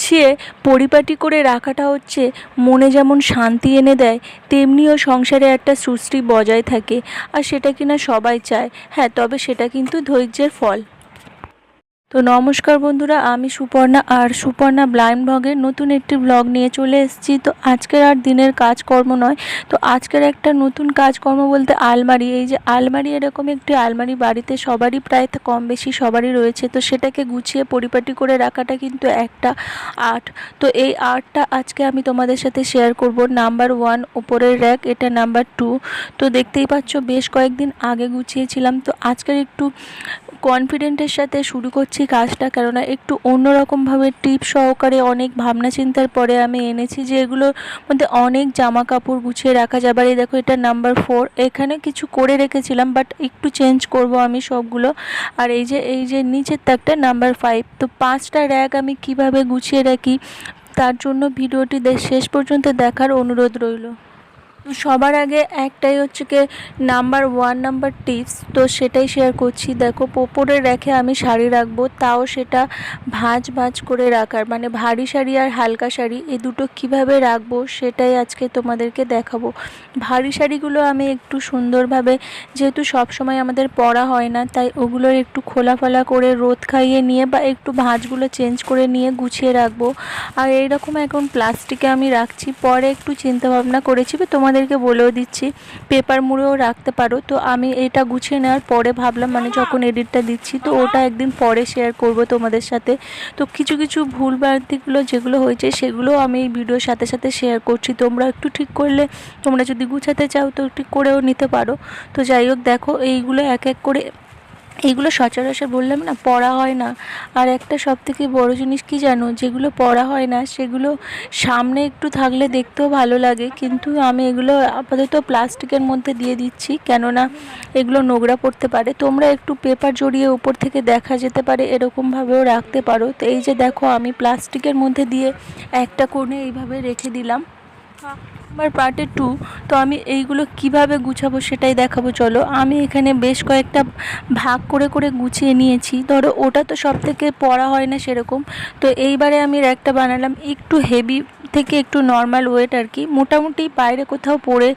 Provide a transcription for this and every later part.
গুছিয়ে পরিপাটি করে রাখাটা হচ্ছে মনে যেমন শান্তি এনে দেয়, তেমনিও সংসারে একটা সুশ্রী বজায় থাকে। আর সেটা কিনা সবাই চায়। হ্যাঁ তবে সেটা কিন্তু ধৈর্যের ফল। তো নমস্কার বন্ধুরা, আমি সুপর্ণা আর সুপর্ণা ব্লাইন্ড ব্লগের নতুন একটি ব্লগ নিয়ে চলে এসেছি। তো আজকের আর দিনের কাজকর্ম নয়, তো আজকের একটা নতুন কাজকর্ম বলতে আলমারি। এই যে আলমারি এরকম একটি আলমারি, বাড়িতে সবারই প্রায় কম বেশি সবারই রয়েছে। তো সেটাকে গুছিয়ে পরিপাটি করে রাখাটা কিন্তু একটা আর্ট। তো এই আর্টটা আজকে আমি তোমাদের সাথে শেয়ার করব। নাম্বার ওয়ান উপরের র্যাক এটা নাম্বার টু তো দেখতেই পাচ্ছ, বেশ কয়েকদিন আগে গুছিয়েছিলাম। তো আজকের একটু কনফিডেন্টের সাথে শুরু করছি কাজটা, কেননা একটু অন্যরকমভাবে টিপ সহকারে অনেক ভাবনা চিন্তার পরে আমি এনেছি যে এগুলোর মধ্যে অনেক জামা কাপড় গুছিয়ে রাখা যাবে আর এই দেখো, এটা নাম্বার ফোর এখানে কিছু করে রেখেছিলাম বাট একটু চেঞ্জ করব আমি সবগুলো। আর এই যে এই যে নিচের তাকটা নাম্বার ফাইভ তো পাঁচটা র্যাক আমি কীভাবে গুছিয়ে রাখি, তার জন্য ভিডিওটি শেষ পর্যন্ত দেখার অনুরোধ রইল। সবার আগে একটাই হচ্ছে কি নাম্বার ওয়ান নাম্বার টিপস তো সেটাই শেয়ার করছি। দেখো, পোপরে রেখে আমি শাড়ি রাখব, তাও সেটা ভাঁজ ভাঁজ করে রাখার মানে ভারী শাড়ি আর হালকা শাড়ি, এই দুটো কীভাবে রাখব সেটাই আজকে তোমাদেরকে দেখাবো। ভারী শাড়িগুলো আমি একটু সুন্দরভাবে, যেহেতু সব সময় আমাদের পরা হয় না, তাই ওগুলোর একটু খোলা খোলাফালা করে রোদ খাইয়ে নিয়ে বা একটু ভাঁজগুলো চেঞ্জ করে নিয়ে গুছিয়ে রাখব। আর এইরকম এখন প্লাস্টিকে আমি রাখছি, পরে একটু চিন্তা ভাবনা করেছি বা তোমাদেরকে বলেও দিচ্ছি পেপার মুড়েও রাখতে পারো। তো আমি এটা গুছিয়ে নেওয়ার পরে ভাবলাম মানে যখন এডিটটা দিচ্ছি, তো ওটা একদিন পরে শেয়ার করব তোমাদের সাথে। তো কিছু কিছু ভুল ভ্রান্তিগুলো যেগুলো হয়েছে সেগুলো আমি এই ভিডিওর সাথে সাথে শেয়ার করছি। তোমরা একটু ঠিক করলে, তোমরা যদি গুছাতে চাও, তো একটু করেও নিতে পারো। তো যাই হোক, দেখো, এইগুলো এক এক করে এইগুলো সচরাচর বললাম না, পড়া হয় না। আর একটা সব থেকে বড়ো জিনিস কি জানো? যেগুলো পড়া হয় না, সেগুলো সামনে একটু থাকলে দেখতেও ভালো লাগে। কিন্তু আমি এগুলো আপাতত প্লাস্টিকের মধ্যে দিয়ে দিচ্ছি, কেননা এগুলো নোংরা পড়তে পারে। তোমরা একটু পেপার জড়িয়ে উপর থেকে দেখা যেতে পারে, এরকমভাবেও রাখতে পারো। তো এই যে দেখো, আমি প্লাস্টিকের মধ্যে দিয়ে একটা কোণে এইভাবে রেখে দিলাম। আমার পার্টে টু তো আমি এইগুলো কীভাবে গুছাবো সেটাই দেখাবো, চলো। আমি এখানে বেশ কয়েকটা ভাগ করে করে গুছিয়ে নিয়েছি। ধরো, ওটা তো সব থেকে পড়া হয় না সেরকম। তো এইবারে আমি একটা বানালাম একটু হেভি থেকে একটু নর্মাল ওয়েট আর কি। মোটামুটি বাইরে কোথাও পরে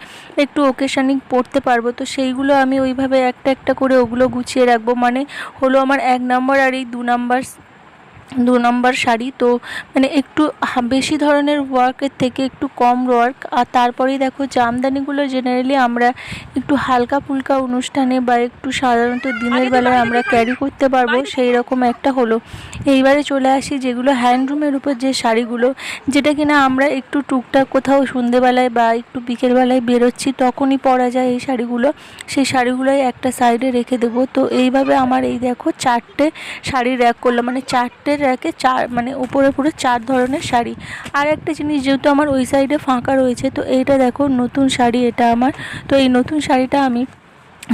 একটু ওকেশানিক পড়তে পারব। তো সেইগুলো আমি ওইভাবে একটা একটা করে ওগুলো গুছিয়ে রাখব। মানে হলো আমার এক নম্বর আর এই দু নম্বর দু নম্বর শাড়ি। তো মানে একটু বেশি ধরনের ওয়ার্কের থেকে একটু কম ওয়ার্ক আর তারপরেই দেখো জামদানিগুলো জেনারেলি আমরা একটু হালকা ফুলকা অনুষ্ঠানে বা একটু সাধারণত দিনের বেলায় আমরা ক্যারি করতে পারব সেই রকম একটা হলো। এইবারে চলে আসি যেগুলো হ্যান্ডলুমের উপর যে শাড়িগুলো যেটা কিনা আমরা একটু টুকটাক কোথাও সন্ধেবেলায় বা একটু বিকেলবেলায় বেরোচ্ছি তখনই পরা যায় এই শাড়িগুলো। সেই শাড়িগুলোই একটা সাইডে রেখে দেবো। তো এইভাবে আমার এই দেখো চারটে শাড়ি র্যাক করলাম। মানে চারটে র্যাকে চার মানে উপরে পুরো চার ধরনের শাড়ি। আর একটা জিনিস যেহেতু আমার ওই সাইডে ফাঁকা রয়েছে, তো এইটা দেখো নতুন শাড়ি এটা আমার। তো এই নতুন শাড়িটা আমি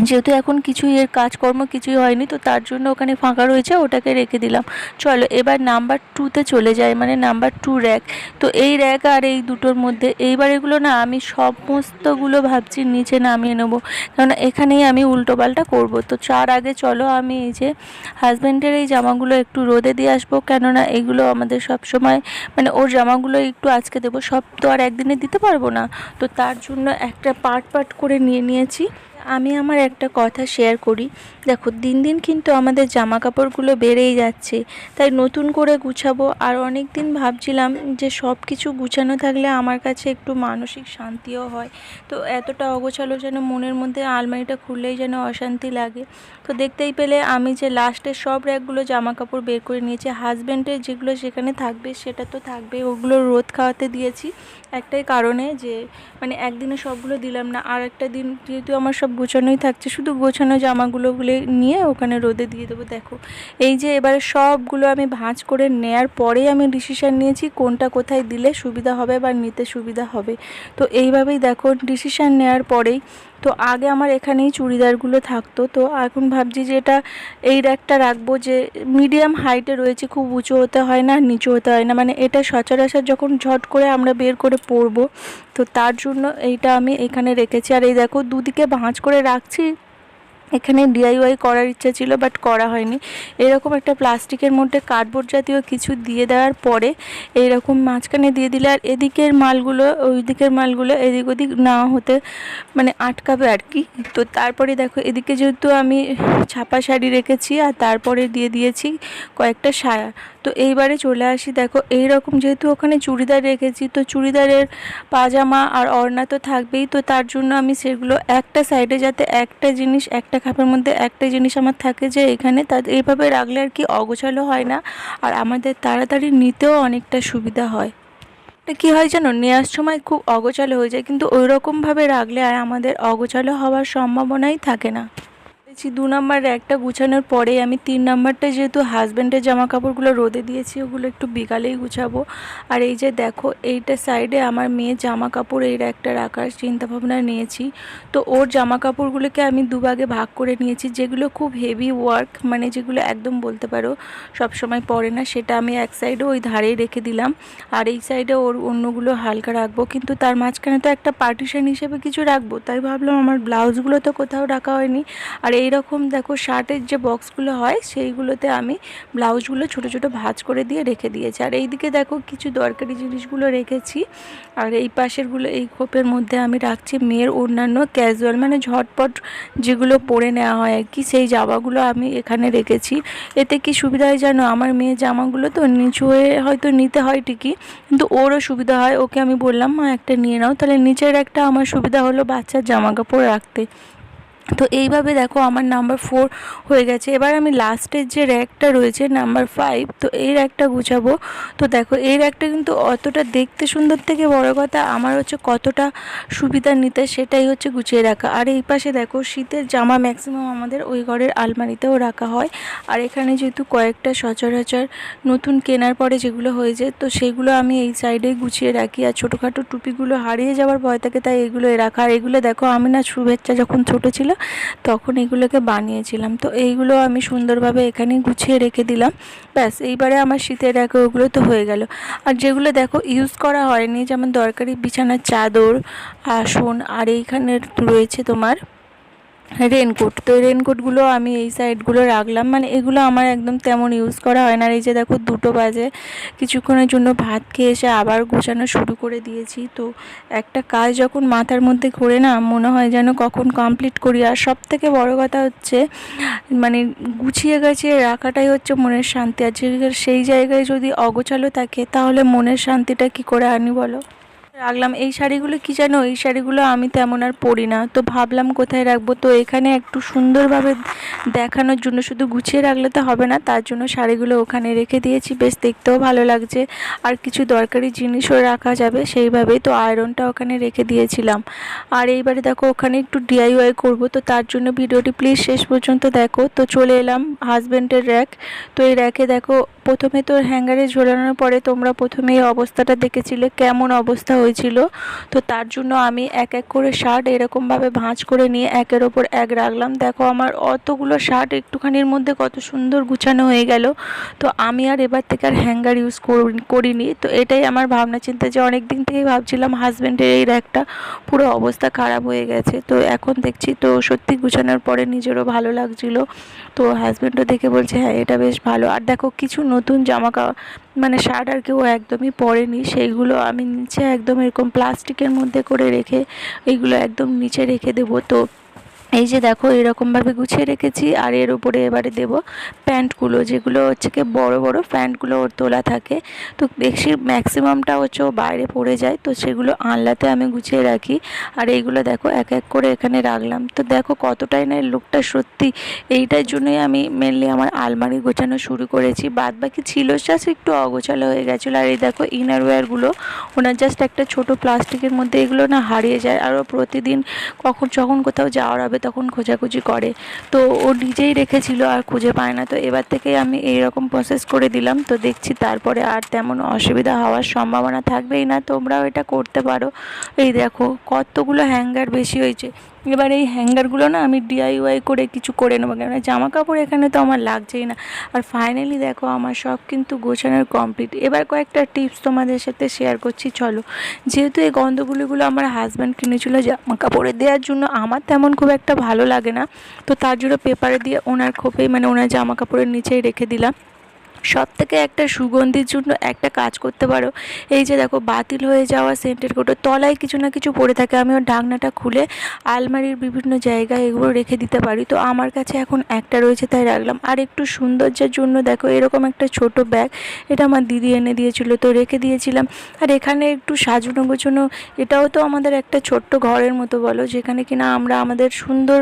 যেহেতু এখন কিছুই এর কাজকর্ম কিছুই হয়নি, তো তার জন্য ওখানে ফাঁকা রয়েছে, ওটাকে রেখে দিলাম। চলো, এবার নাম্বার টুতে চলে যাই মানে নাম্বার টু র্যাক তো এই র্যাক আর এই দুটোর মধ্যে, এইবার এগুলো না আমি সমস্তগুলো ভাবছি নিচে নামিয়ে নেব। কারণ এখানেই আমি উল্টোপাল্টা করব। তো চার আগে চলো, আমি এই যে হাজব্যান্ডের এই জামাগুলো একটু রোদে দিয়ে আসব, কেননা এগুলো আমাদের সব সময় মানে ওর জামাগুলো একটু আজকে দেবো। সব তো আর একদিনে দিতে পারব না। তো তার জন্য একটা পার্ট পার্ট করে নিয়ে নিয়েছি। আমি আমার একটা কথা শেয়ার করি। দেখো, দিন দিন কিন্তু আমাদের জামা কাপড়গুলো বেড়েই যাচ্ছে। তাই নতুন করে গুছাবো। আর অনেক দিন ভাবছিলাম যে সব কিছু গুছানো থাকলে আমার কাছে একটু মানসিক শান্তিও হয়। তো এতটা অগোছালো যেন মনের মধ্যে আলমারিটা খুললেই যেন অশান্তি লাগে। তো দেখতেই পেলে আমি যে লাস্টের সব র্যাকগুলো জামা কাপড় বের করে নিয়েছি। হাজব্যান্ডের যেগুলো সেখানে থাকবে, সেটা তো থাকবে ওগুলো রোদ খাওয়াতে দিয়েছি একটাই কারণে যে মানে একদিনে সবগুলো দিলাম না। আর একটা দিন যেহেতু আমার সব গোছানোই থাকছে। শুধু গোছানো জামাগুলো গুলো নিয়ে ওখানে রোদে দিয়ে দেবো। দেখো, এই যে এবারে সবগুলো আমি ভাঁজ করে নেয়ার পরেই আমি ডিসিশান নিয়েছি কোনটা কোথায় দিলে সুবিধা হবে বা নিতে সুবিধা হবে। তো এইভাবেই দেখো ডিসিশান নেয়ার পরেই তো আগে আমার এখানেই চুড়িদারগুলো থাকতো। তো এখন ভাবছি যে এটা এই র্যাকটা রাখব যে মিডিয়াম হাইটে রয়েছে, খুব উঁচু হতে হয় না, নিচু হতে হয় না। মানে এটা সচরাচর যখন ঝট করে আমরা বের করে পরবো, তো তার জন্য এইটা আমি এখানে রেখেছি। আর এই দেখো, দুদিকে ভাঁজ করে রাখছি এখানে ডিআইওয়াই করার ইচ্ছা ছিল বাট করা হয়নি। এরকম একটা প্লাস্টিকের মধ্যে কার্ডবোর্ড জাতীয় কিছু দিয়ে দেওয়ার পরে এইরকম মাঝখানে দিয়ে দিলে, আর এদিকের মালগুলো ওই দিকের মালগুলো এদিক ওদিক না হতে মানে আটকাবে আর কি। তো তারপরে দেখো, এদিকে যেহেতু আমি ছাপা শাড়ি রেখেছি, আর তারপরে দিয়ে দিয়েছি কয়েকটা সায়া তো এইবারে চলে আসি। দেখো এই রকম যেহেতু ওখানে চুড়িদার রেখেছি, তো চুড়িদারের পাজামা আর ওড়না তো থাকবেই। তো তার জন্য আমি সেগুলো একটা সাইডে যাতে একটা জিনিস, একটা খাপের মধ্যে একটা জিনিস আমার থাকে যে এখানে, তা এইভাবে রাখলে আর কি অগোছালো হয় না। আর আমাদের তাড়াতাড়ি নিতেও অনেকটা সুবিধা হয়। কী হয় জানো? নেওয়ার সময় খুব অগোছালো হয়ে যায়, কিন্তু ওই রকমভাবে রাখলে আর আমাদের অগোছালো হওয়ার সম্ভাবনাই থাকে না। বলেছি দু নম্বর র্যাকটা গুছানোর পরে আমি তিন নম্বরটা যেহেতু হাজব্যান্ডের জামা কাপড়গুলো রোদে দিয়েছি, ওগুলো একটু বিকালেই গুছাবো। আর এই যে দেখো, এইটা সাইডে আমার মেয়ের জামা কাপড় এই র্যাকটা রাখার চিন্তাভাবনা নিয়েছি। তো ওর জামা কাপড়গুলোকে আমি দুভাগে ভাগ করে নিয়েছি, যেগুলো খুব হেভি ওয়ার্ক মানে যেগুলো একদম বলতে পারো সব সময় পরে না, সেটা আমি এক সাইডে ওই ধারেই রেখে দিলাম। আর এই সাইডে ওর অন্যগুলো হালকা রাখব, কিন্তু তার মাঝখানে তো একটা পার্টিশন হিসেবে কিছু রাখব, তাই ভাবলাম আমার ব্লাউজগুলো তো কোথাও রাখা হয়নি। আর এই রকম দেখো শার্টের যে বক্সগুলো হয়, সেইগুলোতে আমি ব্লাউজগুলো ছোট ছোট ভাঁজ করে দিয়ে রেখে দিয়েছি। আর এইদিকে দেখো কিছু দরকারি জিনিসগুলো রেখেছি। আর এই পাশেরগুলো, এই খোপের মধ্যে আমি রাখছি মেয়ের অন্যান্য ক্যাজুয়াল মানে ঝটপট যেগুলো পরে নেওয়া হয় আর কি, সেই জামাগুলো আমি এখানে রেখেছি। এতে কি সুবিধা হয় জানো? আমার মেয়ের জামাগুলো তো নিচু হয়ে হয়তো নিতে হয় ঠিকই, কিন্তু ওরও সুবিধা হয়। ওকে আমি বললাম, মা, একটা নিয়ে নাও। তাহলে নিচের একটা আমার সুবিধা হলো বাচ্চার জামা কাপড় রাখতে। তো এইভাবে দেখো আমার নাম্বার ফোর হয়ে গেছে। এবার আমি লাস্টের যে র্যাকটা রয়েছে নাম্বার ফাইভ তো এই র্যাকটা গুছাবো। তো দেখো, এই র্যাকটা কিন্তু অতটা দেখতে সুন্দর থেকে বড় কথা, আমার হচ্ছে কতটা সুবিধা নিতে সেটাই হচ্ছে গুছিয়ে রাখা। আর এই পাশে দেখো, শীতের জামা ম্যাক্সিমাম আমাদের ওই ঘরের আলমারিতেও রাখা হয়। আর এখানে যেহেতু কয়েকটা সচরাচর নতুন কেনার পরে যেগুলো হয়ে যায়, তো সেগুলো আমি এই সাইডে গুছিয়ে রাখি। আর ছোটোখাটো টুপিগুলো হারিয়ে যাওয়ার ভয় থাকে, তাই এগুলো রাখা। আর এগুলো দেখো, আমি না শুভেচ্ছা যখন ছোটো ছিল তখন এগুলোকে বানিয়েছিলাম। তো এইগুলো আমি সুন্দরভাবে এখানে গুছিয়ে রেখে দিলাম। ব্যাস, এইবারে আমার শীতের এক ওগুলো তো হয়ে গেল। আর যেগুলো দেখো ইউজ করা হয়নি, যেমন দরকারি বিছানার চাদর, আসন, আর এইখানে রয়েছে তোমার রেনকোট তো রেনকোটগুলো আমি এই সাইডগুলো রাখলাম। মানে এগুলো আমার একদম তেমন ইউজ করা হয় না। এই যে দেখো, দুটো বাজে। কিছুক্ষণের জন্য ভাত খেয়ে এসে আবার গোছানো শুরু করে দিয়েছি। তো একটা কাজ যখন মাথার মধ্যে ঘোরে না, মনে হয় যেন কখন কমপ্লিট করি। আর সব থেকে বড় কথা হচ্ছে মানে গুছিয়ে গাছিয়ে রাখাটাই হচ্ছে মনের শান্তি। আর সেই জায়গায় যদি অগোছালো থাকে, তাহলে মনের শান্তিটা কি করে আনি বলো? রাখলাম, এই শাড়িগুলো কি জানো? এই শাড়িগুলো আমি তেমন আর পরি না। তো ভাবলাম কোথায় রাখব? তো এখানে একটু সুন্দরভাবে দেখানোর জন্য শুধু গুছিয়ে রাখলে তো হবে না, তার জন্য শাড়িগুলো ওখানে রেখে দিয়েছি। বেশ দেখতেও ভালো লাগছে। আর কিছু দরকারি জিনিসও রাখা যাবে, সেইভাবেই তো আয়রনটা ওখানে রেখে দিয়েছিলাম। আর এইবারে দেখো, ওখানে একটু ডিআইওয়াই করব, তো তার জন্য ভিডিওটি প্লিজ শেষ পর্যন্ত দেখো। তো চলে এলাম হাজব্যান্ডের র্যাক। তো এই র্যাকে দেখো, প্রথমে তো হ্যাঙ্গারে ঝোলানোর পরে তোমরা প্রথমে এই অবস্থাটা দেখেছিলে, কেমন অবস্থা হয়েছিল। তো তার জন্য আমি এক এক করে শার্ট এরকমভাবে ভাঁজ করে নিয়ে একের ওপর এক রাখলাম। দেখো আমার অতগুলো শার্ট একটুখানির মধ্যে কত সুন্দর গুছানো হয়ে গেল। তো আমি আর এবার থেকে আর হ্যাঙ্গার ইউজ করিনি তো এটাই আমার ভাবনা চিন্তা যে অনেক দিন থেকেই ভাবছিলাম হাজব্যান্ডের এই র্যাকটা পুরো অবস্থা খারাপ হয়ে গেছে। তো এখন দেখছি তো সত্যি গুছানোর পরে নিজেরও ভালো লাগছিল। তো হাজব্যান্ডও দেখে বলছে হ্যাঁ এটা বেশ ভালো। আর দেখো কিছু নতুন জামা কাপড় মানে শার্ট আর কেউ একদমই পরেনি। সেইগুলো আমি নিচে একদম এরকম প্লাস্টিকের মধ্যে করে রেখে এগুলো একদম নিচে রেখে দেবো। তো এই যে দেখো, এরকমভাবে গুছিয়ে রেখেছি আর এর উপরে এবারে দেব প্যান্টগুলো, যেগুলো হচ্ছে কি বড় বড় প্যান্টগুলো ওর তোলা থাকে। তো বেশি ম্যাক্সিমামটা হচ্ছে ও বাইরে পড়ে যায়, তো সেগুলো আনলাতে আমি গুছিয়ে রাখি। আর এইগুলো দেখো, এক এক করে এখানে রাখলাম। তো দেখো কতটাই না লুকটা সত্যি। এইটার জন্যই আমি মেনলি আমার আলমারি গোছানো শুরু করেছি। বাদ বাকি ছিল জাস্ট একটু অগোছালো হয়ে গেছিল। আর এই দেখো ইনার ওয়্যারগুলো ওনার জাস্ট একটা ছোট প্লাস্টিকের মধ্যে এগুলো না হারিয়ে যায়। আর ও প্রতিদিন কখন যখন কোথাও যাওয়ার হবে তখন খোঁজাখুঁজি করে। তো ও নিজেই রেখেছিল আর খুঁজে পায় না। তো এবার থেকে আমি এই রকম প্রসেস করে দিলাম। তো দেখছি তারপরে আর তেমন অসুবিধা হওয়ার সম্ভাবনা থাকবেই না। তোমরাও এটা করতে পারো। এই দেখো কতগুলো হ্যাঙ্গার বেশি হয়েছে। এবার এই হ্যাঙ্গারগুলো না আমি ডিআইওয়াই করে কিছু করে নেব কেন জামা কাপড় এখানে তো আমার লাগছেই না। আর ফাইনালি দেখো আমার সব কিন্তু গোছানোর কমপ্লিট এবার কয়েকটা টিপস তোমাদের সাথে শেয়ার করছি, চলো। যেহেতু এই গন্ধগুলিগুলো আমার হাজব্যান্ড কিনেছিল জামা কাপড়ে দেওয়ার জন্য, আমার তেমন খুব একটা ভালো লাগে না। তো তার জন্য পেপারে দিয়ে ওনার খোপেই মানে ওনার জামা কাপড়ের নিচেই রেখে দিলাম। সব থেকে একটা সুগন্ধির জন্য একটা কাজ করতে পারো। এই যে দেখো, বাতিল হয়ে যাওয়া সেন্টের কোটো, তলায় কিছু না কিছু পড়ে থাকে। আমি ওর ঢাকনাটা খুলে আলমারির বিভিন্ন জায়গায় এগুলো রেখে দিতে পারি। তো আমার কাছে এখন একটা রয়েছে, তাই রাখলাম। আর একটু সৌন্দর্যের জন্য দেখো, এরকম একটা ছোট ব্যাগ, এটা আমার দিদি এনে দিয়েছিল, তো রেখে দিয়েছিলাম। আর এখানে একটু সাজানো গোছানো, এটাও তো আমাদের একটা ছোট্ট ঘরের মতো বলো, যেখানে কিনা আমরা আমাদের সুন্দর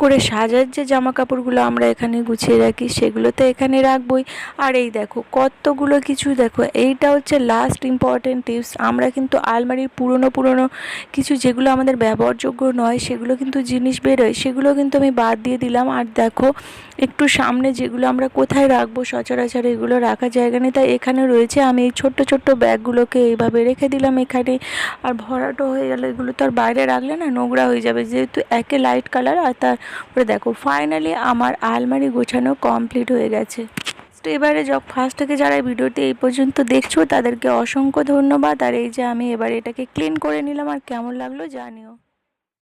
করে সাজার যে জামা কাপড়গুলো আমরা এখানে গুছিয়ে রাখি সেগুলো তো এখানে রাখবই। আর এই দেখো, কতগুলো কিছু দেখো, এইটা হচ্ছে লাস্ট ইম্পর্টেন্ট টিপস আমরা কিন্তু আলমারির পুরনো পুরনো কিছু যেগুলো আমাদের ব্যবহারযোগ্য নয়, সেগুলো কিন্তু জিনিস বেরোয়, সেগুলো কিন্তু আমি বাদ দিয়ে দিলাম। আর দেখো, একটু সামনে যেগুলো আমরা কোথায় রাখব, সচরাচর এগুলো রাখার জায়গা নেই, তাই এখানে রয়েছে। আমি এই ছোট্ট ছোট্ট ব্যাগগুলোকে এইভাবে রেখে দিলাম এখানে। আর ভরাটো হয়ে গেলে, এগুলো তো আর বাইরে রাখলে না নোংরা হয়ে যাবে, যেহেতু একে লাইট কালার আর তারপরে দেখো ফাইনালি আমার আলমারি গোছানো কমপ্লিট হয়ে গেছে। তো এবারে ফার্স্ট থেকে যারা ভিডিওটি এই পর্যন্ত দেখছ, তাদেরকে অসংখ্য ধন্যবাদ। আর এই যে আমি এবারে এটাকে ক্লিন করে নিলাম, আর কেমন লাগল জানিও।